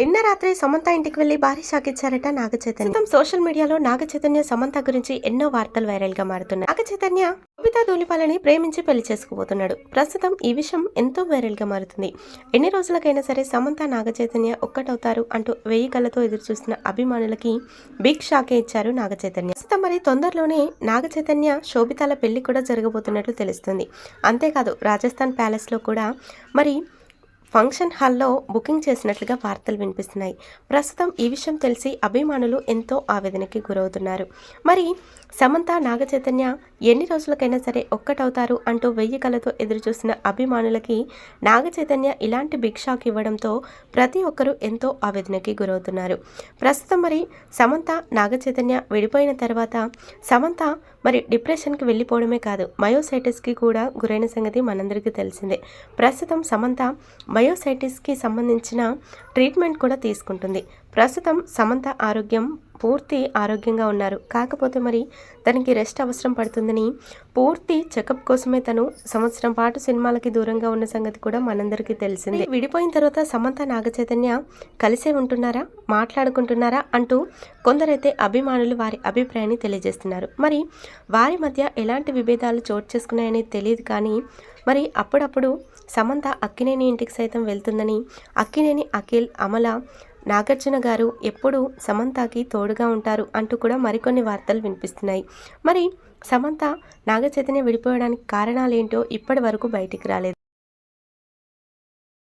నిన్న రాత్రి సమంత ఇంటికి వెళ్ళి భారీ షాక్ ఇచ్చారట నాగ చైతన్య. సోషల్ మీడియాలో నాగ చైతన్య సమంత గురించి ఎన్నో వార్తలు వైరల్గా మారుతున్నాయి. నాగ చైతన్య కవిత ధూళిపాలని ప్రేమించి పెళ్ళి చేసుకుపోతున్నాడు. ప్రస్తుతం ఈ విషయం ఎంతో వైరల్గా మారుతుంది. ఎన్ని రోజులకైనా సరే సమంత నాగ చైతన్య ఒక్కటవుతారు అంటూ వెయ్యి కళ్ళతో ఎదురు చూస్తున్న అభిమానులకి బిగ్ షాకే ఇచ్చారు నాగ చైతన్య. ప్రస్తుతం మరి తొందరలోనే నాగ చైతన్య శోభితాల పెళ్ళి కూడా జరగబోతున్నట్లు తెలుస్తుంది. అంతేకాదు రాజస్థాన్ ప్యాలెస్లో కూడా మరి ఫంక్షన్ హాల్లో బుకింగ్ చేసినట్లుగా వార్తలు వినిపిస్తున్నాయి. ప్రస్తుతం ఈ విషయం తెలిసి అభిమానులు ఎంతో ఆవేదనకి గురవుతున్నారు. మరి సమంత నాగ చైతన్య ఎన్ని రోజులకైనా సరే ఒక్కటవుతారు అంటూ వెయ్యి కళ్ళతో ఎదురుచూసిన అభిమానులకి నాగచైతన్య ఇలాంటి బిగ్ షాక్ ఇవ్వడంతో ప్రతి ఒక్కరూ ఎంతో ఆవేదనకి గురవుతున్నారు. ప్రస్తుతం మరి సమంత నాగచైతన్య విడిపోయిన తర్వాత సమంత మరి డిప్రెషన్కి వెళ్ళిపోవడమే కాదు మయోసైటిస్కి కూడా గురైన సంగతి మనందరికీ తెలిసిందే. ప్రస్తుతం సమంత మయోసైటిస్కి సంబంధించిన ట్రీట్మెంట్ కూడా తీసుకుంటుంది. ప్రస్తుతం సమంత ఆరోగ్యం పూర్తి ఆరోగ్యంగా ఉన్నారు. కాకపోతే మరి తనకి రెస్ట్ అవసరం పడుతుందని పూర్తి చెకప్ కోసమే తను సంవత్సరం పాటు సినిమాలకి దూరంగా ఉన్న సంగతి కూడా మనందరికీ తెలిసింది. విడిపోయిన తర్వాత సమంత నాగచైతన్య కలిసే ఉంటున్నారా? మాట్లాడుకుంటున్నారా? అంటూ కొందరైతే అభిమానులు వారి అభిప్రాయాన్ని తెలియజేస్తున్నారు. మరి వారి మధ్య ఎలాంటి విభేదాలు చోటు చేసుకున్నాయని తెలియదు కానీ మరి అప్పుడప్పుడు సమంత అక్కినేని ఇంటికి సైతం వెళ్తుందని అక్కినేని అఖిల్ అమల నాగార్జున గారు ఎప్పుడూ సమంతకి తోడుగా ఉంటారు అంటూ కూడా మరికొన్ని వార్తలు వినిపిస్తున్నాయి. మరి సమంత నాగ చైతన్య విడిపోవడానికి కారణాలేంటో ఇప్పటి వరకు బయటికి రాలేదు.